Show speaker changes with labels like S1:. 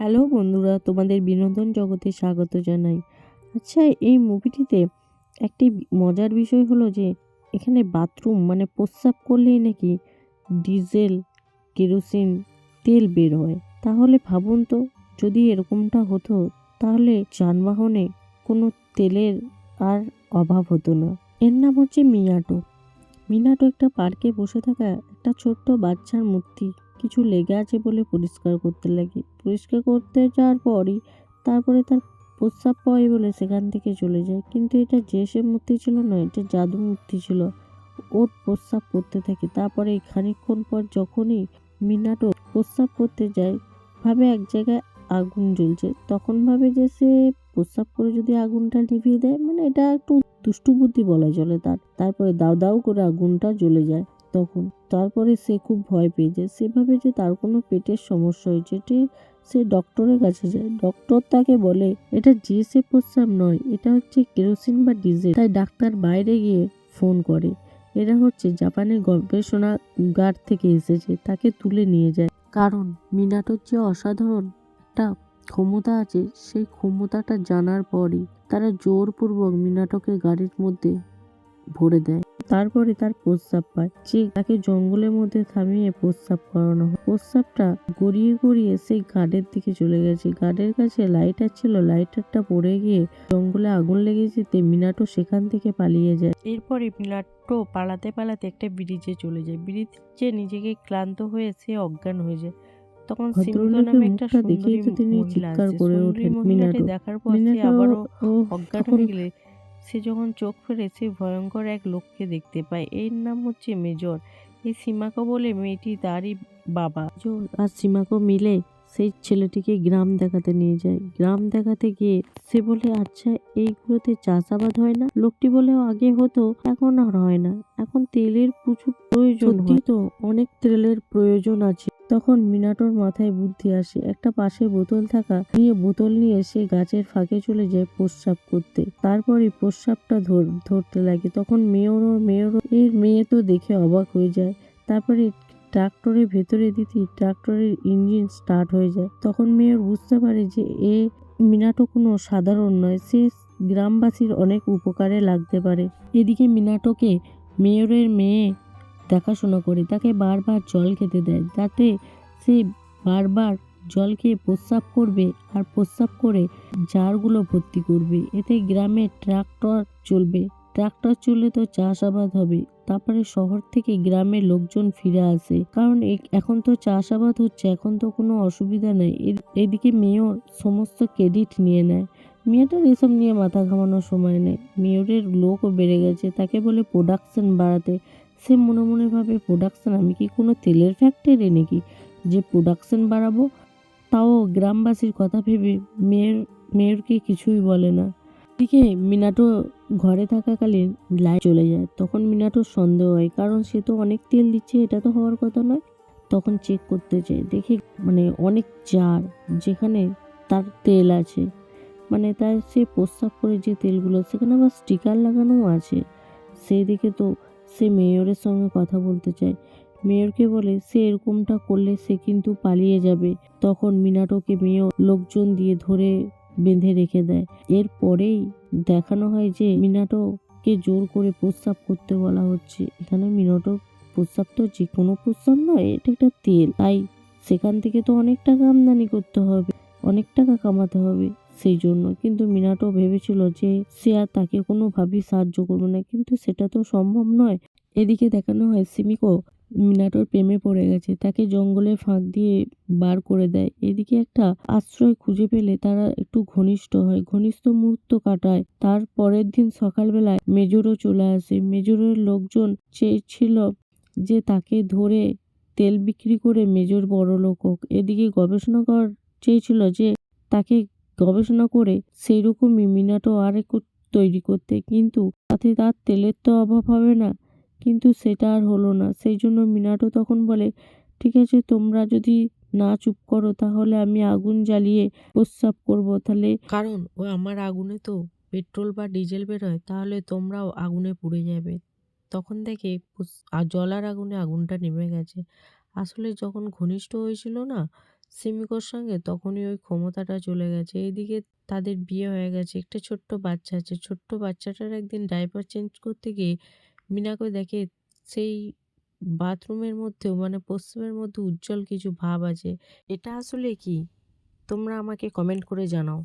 S1: Hello বন্ধুরা, তোমাদের বিনোদন জগতে স্বাগত জানাই। আচ্ছা এই মুভিটিতে একটি মজার বিষয় হলো যে, এখানে বাথরুম মানে প্রস্রাব করলেই নাকি ডিজেল, কেরোসিন, তেল বের হয়। তাহলে ভাবুন তো, যদি এরকমটা হতো, তাহলে যানবাহনে কোনো তেলের আর অভাব হতো না। এর নাম হচ্ছে মিয়াটো মিনাটো একটা পার্কে বসে থাকা একটা ছোট্ট বাচ্চার মূর্তি। কিছু লেগে আছে বলে পরিষ্কার করতে লাগে। পরিষ্কার করতে যাওয়ার পরই তারপরে তার প্রস্রাব পায় বলে সেখান থেকে চলে যায়। কিন্তু এটা সে মূর্তি ছিল না, এটা জাদু মূর্তি ছিল। ওর প্রস্রাব করতে থাকে। তারপরে খানিকক্ষণ পর যখনই মিনাটো প্রস্রাব করতে যায়, ভাবে এক জায়গায় আগুন জ্বলছে। তখন ভাবে যে সে প্রস্রাব করে যদি আগুনটা নিভিয়ে দেয় মানে এটা একটু দুষ্টু বুদ্ধি বলা চলে তার। তারপরে দাউ দাউ করে আগুনটা জ্বলে যায়। তখন। তারপরে সে খুব ভয় পেয়ে যায়। সে ভাবে যে তার কোনো পেটের সমস্যা হয়েছে এটি সে ডক্টরের কাছে যায়। ডক্টর তাকে বলে, এটা জিএসএ প্রস্রাব নয়, এটা হচ্ছে কেরোসিন বা ডিজেল। তাই ডাক্তার বাইরে গিয়ে ফোন করে। এরা হচ্ছে জাপানের গবেষণাগার থেকে এসেছে, তাকে তুলে নিয়ে যায়। কারণ মিনাটোর যে অসাধারণ একটা ক্ষমতা আছে, সেই ক্ষমতাটা জানার পরই তারা জোরপূর্বক মিনাটোকে গাড়ির মধ্যে ভরে দেয়। তারপরে তার প্রস্রাব পায়। যে তাকে জঙ্গলের মধ্যে থামিয়ে প্রস্রাব করানো হয়। প্রস্রাবটা গড়িয়ে গড়িয়ে সেই গার্ডের দিকে চলে গেছে। গার্ডের কাছে লাইটার ছিল। লাইটারটা পড়ে গিয়ে জঙ্গলে আগুন লেগে যেতে মিনাটো সেখান থেকে পালিয়ে যায়। এরপরে মিনাটো পালাতে পালাতে একটা ব্রিজে চলে যায়। ব্রিজে নিজেকে ক্লান্ত হয়ে সে অজ্ঞান হয়ে যায়। তখন নামে একটা মহিলাটি দেখার পর সে আবারও অজ্ঞান হয়ে গেলে। সে যখন চোখ ফেরে সে ভয়ঙ্কর এক লোককে দেখতে পায়। এর নাম হচ্ছে মেজর। এই সীমাকো বলে মেয়েটি তারই বাবা। মেজর আর সীমাকো মিলে সেই ছেলেটিকে গ্রাম দেখাতে নিয়ে যায়। গ্রাম দেখাতে গিয়ে সে বলে আচ্ছা এইগুলোতে চাষাবাদ হয় না? লোকটি বলে আগে হতো এখন আর হয় না। এখন তেলের প্রচুর প্রয়োজন হয়। তো অনেক তেলের প্রয়োজন আছে। তখন মিনাটোর মাথায় বুদ্ধি আসে। একটা পাশে বোতল থাকা নিয়ে বোতল নিয়ে সে গাছের ফাঁকে চলে যায় প্রস্রাব করতে। তারপরে প্রস্রাবটা ধর ধরতে লাগে। তখন মেয়রও মেয়রও এর মেয়ে তো দেখে অবাক হয়ে যায়। তারপরে ট্রাক্টরের ভেতরে দিতেই ট্রাক্টরের ইঞ্জিন স্টার্ট হয়ে যায়। তখন মেয়র বুঝতে পারে যে এ মিনাটো কোনো সাধারণ নয়। সে গ্রামবাসীর অনেক উপকারে লাগতে পারে। এদিকে মিনাটোকে মেয়রের মেয়ে দেখাশোনা করে, তাকে বারবার জল খেতে দেয়, যাতে সে বারবার জল খেয়ে প্রস্রাব করবে আর প্রস্রাব করে জারগুলো ভর্তি করবে। এতে গ্রামে ট্রাক্টর চলবে। ট্রাক্টর চললে তো চাষাবাদ হবে। তারপরে শহর থেকে গ্রামের লোকজন ফিরে আসে। কারণ এখন তো চাষাবাদ হচ্ছে, এখন তো কোনো অসুবিধা নেই। এদিকে মেয়র সমস্ত ক্রেডিট নিয়ে নেয়। মেয়েটার এসব নিয়ে মাথা ঘামানোর সময় নেই। মেয়রের লোকও বেড়ে গেছে, তাকে বলে প্রোডাকশন বাড়াতে। সে মনে মনে ভাবে প্রোডাকশন আমি কি কোনো তেলের ফ্যাক্টরি নাকি যে প্রোডাকশান বাড়াবো? তাও গ্রামবাসীর কথা ভেবে মেয়ের, মেয়েরকে কিছুই বলে না। এদিকে মিনাটো ঘরে থাকাকালীন লাইট চলে যায়। তখন মিনাটোর সন্দেহ হয়, কারণ সে তো অনেক তেল দিচ্ছে, এটা তো হওয়ার কথা নয়। তখন চেক করতে যায়, দেখে মানে অনেক জার যেখানে তার তেল আছে। মানে তার সে প্রস্রাব করে যে তেলগুলো, সেখানে আবার স্টিকার লাগানোও আছে। সেই দিকে তো সে মেয়রের সঙ্গে কথা বলতে চায়। মেয়রকে বলে, সে এরকমটা করলে সে কিন্তু পালিয়ে যাবে। তখন মিনাটোকে মেয়র লোকজন দিয়ে ধরে বেঁধে রেখে দেয়। এরপরেই দেখানো হয় যে মিনাটোকে জোর করে প্রস্রাব করতে বলা হচ্ছে। এখানে মিনাটো প্রস্রাব তো যে কোনো প্রস্রাব নয়, এটা একটা তেল। তাই সেখান থেকে তো অনেক টাকা আমদানি করতে হবে, অনেক টাকা কামাতে হবে। সেই জন্য। কিন্তু মিনাটো ভেবেছিল যে সে আর তাকে কোনোভাবেই সাহায্য করবে না। কিন্তু সেটা তো সম্ভব নয়। এদিকে দেখানো হয় সিমিকো মিনাটোর প্রেমে পড়ে গেছে। তাকে জঙ্গলে ফাঁক দিয়ে বার করে দেয়। এদিকে একটা আশ্রয় খুঁজে পেলে তারা একটু ঘনিষ্ঠ হয়। ঘনিষ্ঠ মুহূর্ত কাটায়। তার পরের দিন সকালবেলায় মেজরও চলে আসে। মেজরের লোকজন চেয়েছিল যে তাকে ধরে তেল বিক্রি করে মেজর বড় লোক হোক। এদিকে গবেষণা কর চেয়েছিল যে তাকে গবেষণা করে সেই রকমই মিনাটো আর তৈরি করতে। কিন্তু তাতে তার তেলের তো অভাব হবে না। কিন্তু সেটা আর হলো না। সেই জন্য মিনাটো তখন বলে, ঠিক আছে, তোমরা যদি না চুপ করো, তাহলে আমি আগুন জ্বালিয়ে প্রস্রাব করব। তাহলে কারণ ও আমার আগুনে তো পেট্রোল বা ডিজেল বেরোয়, তাহলে তোমরাও আগুনে পুড়ে যাবে। তখন দেখে জলার আগুনে আগুনটা নেমে গেছে। আসলে যখন ঘনিষ্ঠ হয়েছিল না সিমিকোর সঙ্গে তখনই ওই ক্ষমতাটা চলে গেছে। এদিকে তাদের বিয়ে হয়ে গেছে, একটা ছোট্ট বাচ্চা আছে। ছোট্ট বাচ্চাটার একদিন ডাইপার চেঞ্জ করতে গিয়ে মিনাকে দেখে সেই বাথরুমের মধ্যেও মানে পশ্চিমের মধ্যে উজ্জ্বল কিছু ভাব আছে। এটা আসলে কি? তোমরা আমাকে কমেন্ট করে জানাও।